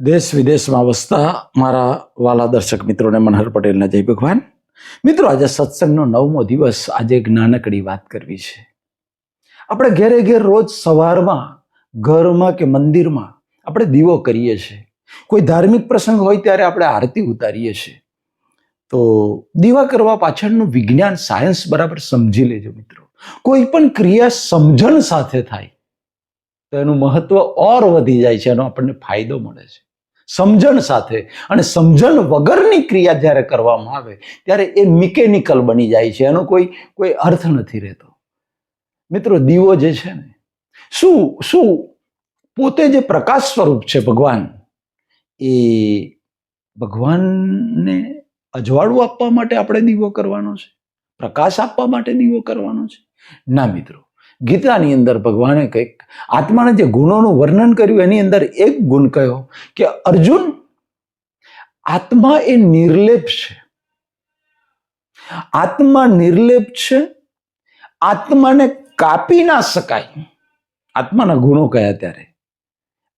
દેશ વિદેશમાં વસતા મારા વાલા દર્શક મિત્રોને મનહર પટેલના જય ભગવાન. મિત્રો, આજે સત્સંગનો નવમો દિવસ, આજે એક નાનકડી વાત કરવી છે. આપણે ઘેરે ઘેર રોજ સવારમાં ઘરમાં કે મંદિરમાં આપણે દીવો કરીએ છીએ. કોઈ ધાર્મિક પ્રસંગ હોય ત્યારે આપણે આરતી ઉતારીએ છીએ. તો દીવા કરવા પાછળનું વિજ્ઞાન, સાયન્સ બરાબર સમજી લેજો મિત્રો. કોઈ પણ ક્રિયા સમજણ સાથે થાય, તો એનું મહત્વ ઓર વધી જાય છે, એનો આપણને ફાયદો મળે છે. સમજણ સાથે અને સમજણ વગરની ક્રિયા જ્યારે કરવામાં આવે, ત્યારે એ મિકેનિકલ બની જાય છે. એનો કોઈ કોઈ અર્થ નથી રહેતો. મિત્રો, દીવો જે છે ને, શું શું પોતે જે પ્રકાશ સ્વરૂપ છે ભગવાન, એ ભગવાનને અજવાળું આપવા માટે આપણે દીવો કરવાનો છે? પ્રકાશ આપવા માટે દીવો કરવાનો છે? ના, મિત્રો. ગીતાની અંદર ભગવાને કંઈક આત્માના જે ગુણોનું વર્ણન કર્યું, એની અંદર એક ગુણ કયો કે અર્જુન, આત્મા એ નિર્લેપ છે. આત્મા નિર્લેપ છે, આત્માને કાપી ના શકાય. આત્માના ગુણો કયા ત્યારે?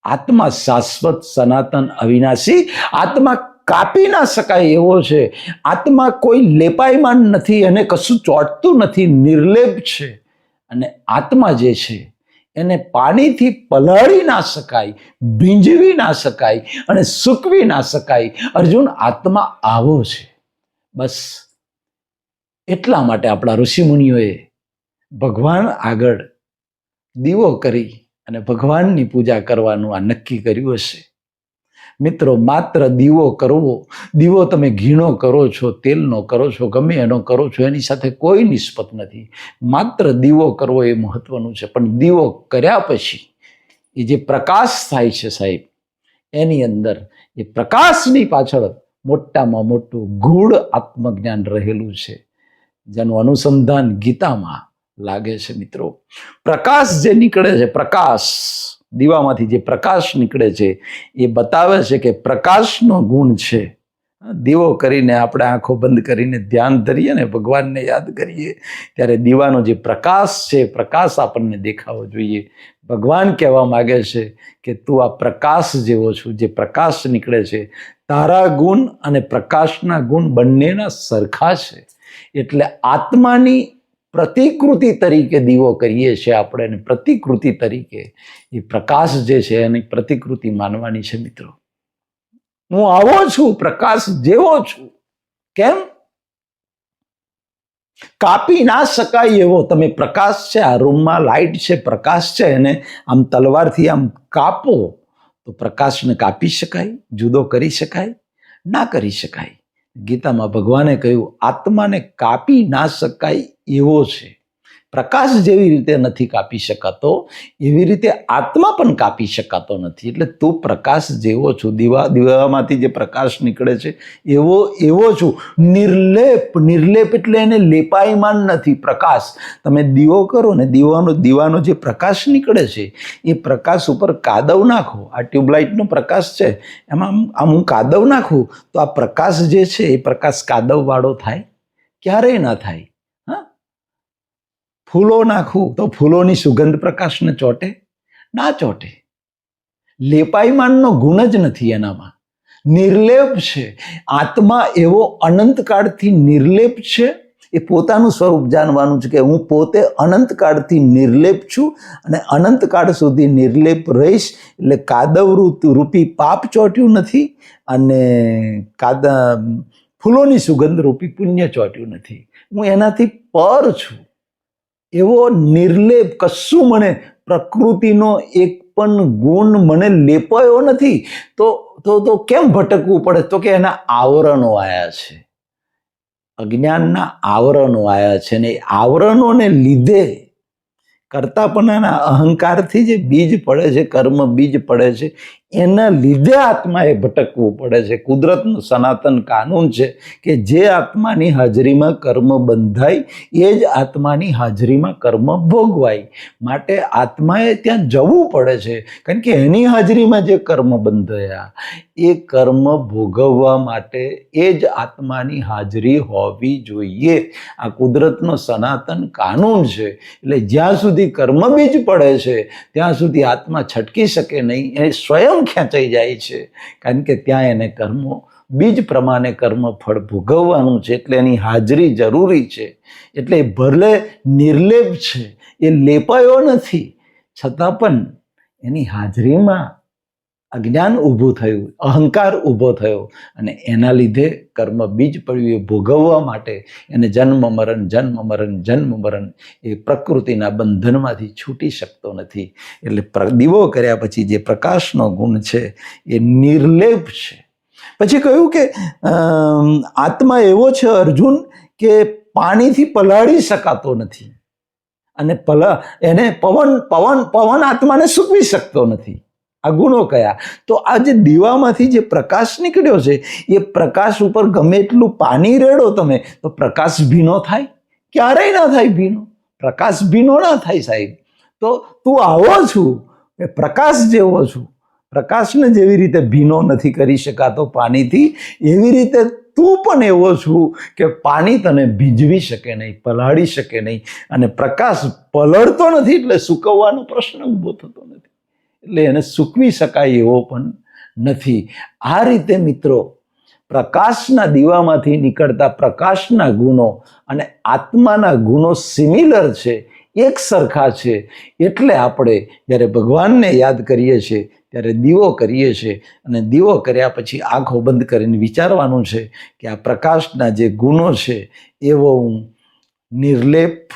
આત્મા શાશ્વત, સનાતન, અવિનાશી, આત્મા કાપી ના શકાય એવો છે. આત્મા કોઈ લેપાયમાન નથી અને કશું ચોંટતું નથી, નિર્લેપ છે. અને આત્મા જે છે, એને પાણીથી પલાળી ના શકાય, ભીંજવી ના શકાય અને સૂકવી ના શકાય. અર્જુન, આત્મા આવો છે. બસ એટલા માટે આપણા ઋષિમુનિઓએ ભગવાન આગળ દીવો કરી અને ભગવાનની પૂજા કરવાનું આ નક્કી કર્યું હશે. મિત્રો, માત્ર દીવો કરવો, દીવો તમે ઘીણો કરો છો, તેલનો કરો છો, ગમે એનો કરો છો, એની સાથે કોઈ નિસ્બત નથી. માત્ર દીવો કરવો એ મહત્વનું છે, પણ દીવો કર્યા પછી એ જે પ્રકાશ થાય છે સાહેબ, એની અંદર એ પ્રકાશની પાછળ મોટામાં મોટું ગૂઢ આત્મજ્ઞાન રહેલું છે. જેનું અનુસંધાન ગીતામાં લાગે છે મિત્રો. પ્રકાશ જે નીકળે છે, પ્રકાશ દીવામાંથી જે પ્રકાશ નીકળે છે, એ બતાવે છે કે પ્રકાશનો ગુણ છે. દીવો કરીને આપણે આંખો બંધ કરીને ધ્યાન ધરીએ ને ભગવાનને યાદ કરીએ, ત્યારે દીવાનો જે પ્રકાશ છે પ્રકાશ આપણને દેખાવો જોઈએ. ભગવાન કહેવા માગે છે કે તું આ પ્રકાશ જેવો છું, જે પ્રકાશ નીકળે છે, તારા ગુણ અને પ્રકાશના ગુણ બંનેના સરખા છે. એટલે આત્માની પ્રતિકૃતિ તરીકે દીવો કરીએ છીએ આપણે અને પ્રતિકૃતિ તરીકે એ પ્રકાશ જે છે એની પ્રતિકૃતિ માનવાની છે મિત્રો. હું આવો છું, પ્રકાશ જેવો છું. કેમ? કાપી ના શકાય એવો તમે પ્રકાશ છે, આ રૂમમાં લાઇટ છે, પ્રકાશ છે એને આમ તલવારથી આમ કાપો તો પ્રકાશને કાપી શકાય, જુદો કરી શકાય, ના કરી શકાય. ગીતામાં ભગવાને કહ્યું આત્માને કાપી ના શકાય એવો છે. પ્રકાશ જેવી રીતે નથી કાપી શકાતો, એવી રીતે આત્મા પણ કાપી શકાતો નથી. એટલે તું પ્રકાશ જેવો છું, દીવા, દીવામાંથી જે પ્રકાશ નીકળે છે, એવો એવો છું. નિર્લેપ નિર્લેપ એટલે એને લેપાયમાન નથી, પ્રકાશ. તમે દીવો કરો ને, દીવાનો દીવાનો જે પ્રકાશ નીકળે છે, એ પ્રકાશ ઉપર કાદવ નાખો. આ ટ્યુબલાઇટનો પ્રકાશ છે, એમાં આમ હું કાદવ નાખું, તો આ પ્રકાશ જે છે, એ પ્રકાશ કાદવવાળો થાય? ક્યારેય ના થાય. ફૂલો નાખું તો ફૂલોની સુગંધ પ્રકાશને ચોટે? ના ચોટે. લેપાઈમાનનો ગુણ જ નથી એનામાં. નિર્લેપ છે. આત્મા એવો અનંતકાળથી નિર્લેપ છે, એ પોતાનું સ્વરૂપ જાણવાનું છે કે હું પોતે અનંતકાળથી નિર્લેપ છું અને અનંતકાળ સુધી નિર્લેપ રહીશ એટલે કાદવ રૂપી પાપ ચોટ્યું નથી અને કાદ, ફૂલોની સુગંધ રૂપી પુણ્ય ચોટ્યું નથી. હું એનાથી પર છું. એવો નિર્લેપ કશું મને પ્રકૃતિનો એક પણ ગુણ મને લેપાયો નથી, તો તો તો કેમ ભટકવું પડે? તો કે એના આવરણો આવ્યા છે. અજ્ઞાનના આવરણો આવ્યા છે ને આવરણોને લીધે કરતાપણાના અહંકારથી જે બીજ પડે છે, કર્મ બીજ પડે છે એના લીધે આત્માએ ભટકવું પડે છે. કુદરતનું સનાતન કાનૂન છે કે જે આત્માની હાજરીમાં કર્મ બંધાય, એ જ આત્માની હાજરીમાં કર્મ ભોગવાય. માટે આત્માએ ત્યાં જવું પડે છે. કારણ કે એની હાજરીમાં જે કર્મ બંધાયા, એ કર્મ ભોગવવા માટે એ જ આત્માની હાજરી હોવી જોઈએ. આ કુદરતનો સનાતન કાનૂન છે. એટલે જ્યાં સુધી કર્મ બીજ પડે છે, ત્યાં સુધી આત્મા છટકી શકે નહીં. એ સ્વયં કેમ ખેંચાઈ જાય છે. કારણ કે ત્યાં એને કર્મો, બીજ પ્રમાણે કર્મ ફળ ભોગવવાનું છે. એટલે એની હાજરી જરૂરી છે. એટલે એ ભલે નિર્લેપ છે, એ લેપાયો નથી. છતાં પણ એની હાજરીમાં અજ્ઞાન ઊભું થયું, અહંકાર ઊભો થયો અને એના લીધે કર્મ બીજ પડ્યું એ ભોગવવા માટે એને જન્મ મરણ જન્મ મરણ જન્મ મરણ એ પ્રકૃતિના બંધનમાંથી છૂટી શકતો નથી. એટલે દીવો કર્યા પછી જે પ્રકાશનો ગુણ છે એ નિર્લેપ છે. પછી કહ્યું કે આત્મા એવો છે અર્જુન કે પાણીથી પલાળી શકાતો નથી અને પલા, એને પવન પવન પવન આત્માને સૂકવી શકતો નથી. આ ગુણો કયા? તો આ જે દીવામાંથી જે પ્રકાશ નીકળ્યો છે, એ પ્રકાશ ઉપર ગમે એટલું પાણી રેડો તમે, તો પ્રકાશ ભીનો થાય? ક્યારેય ના થાય ભીનો? પ્રકાશ ભીનો ના થાય સાહેબ. તો તું આવો છું, એ પ્રકાશ જેવો છું. પ્રકાશને જેવી રીતે ભીનો નથી કરી શકાતો પાણીથી, એવી રીતે તું પણ એવો છું કે પાણી તને ભીંજવી શકે નહીં, પલાળી શકે નહીં. અને પ્રકાશ પલળતો નથી એટલે સૂકવવાનો પ્રશ્ન ઊભો થતો એટલે એને સૂકવી શકાય એવો પણ નથી. આ રીતે મિત્રો પ્રકાશના દીવામાંથી નીકળતા પ્રકાશના ગુણો અને આત્માના ગુણો સિમિલર છે, એક સરખા છે. એટલે આપણે જ્યારે ભગવાનને યાદ કરીએ છીએ, ત્યારે દીવો કરીએ છીએ અને દીવો કર્યા પછી આંખો બંધ કરીને વિચારવાનું છે કે આ પ્રકાશના જે ગુણો છે, એવો હું નિર્લેપ,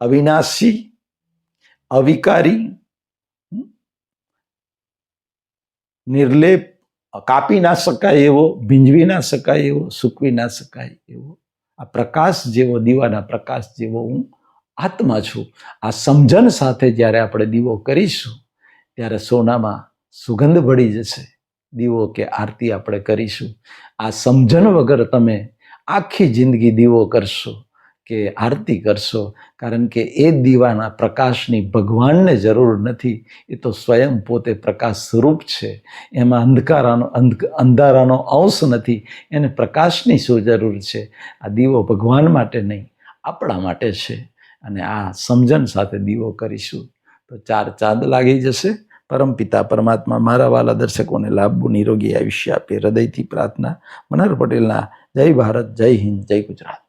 અવિનાશી, અવિકારી નિર્લેપ, કાપી ના શકાય એવો, ભીંજવી ના શકાય એવો, સૂકવી ના શકાય એવો. આ પ્રકાશ જેવો, દીવાના પ્રકાશ જેવો હું આત્મા છું. આ સમજણ સાથે જ્યારે આપણે દીવો કરીશું, ત્યારે સોનામાં સુગંધ ભળી જશે. દીવો કે આરતી આપણે કરીશું. આ સમજણ વગર તમે આખી જિંદગી દીવો કરશો. કે આરતી કરશો, કારણ કે એ દીવાના પ્રકાશની ભગવાનને જરૂર નથી. એ તો સ્વયં પોતે પ્રકાશ સ્વરૂપ છે. એમાં અંધકારાનો, અંધ, અંધારાનો અંશ નથી. એને પ્રકાશની શું જરૂર છે? આ દીવો ભગવાન માટે નહીં, આપણા માટે છે. અને આ સમજણ સાથે દીવો કરીશું. તો ચાર ચાંદ લાગી જશે. પરમપિતા પરમાત્મા મારા વાલા દર્શકોને લાભવું નિરોગી આયુષ્ય આપે. હૃદયથી પ્રાર્થના. મનહર પટેલના જય ભારત, જય હિન્દ, જય ગુજરાત.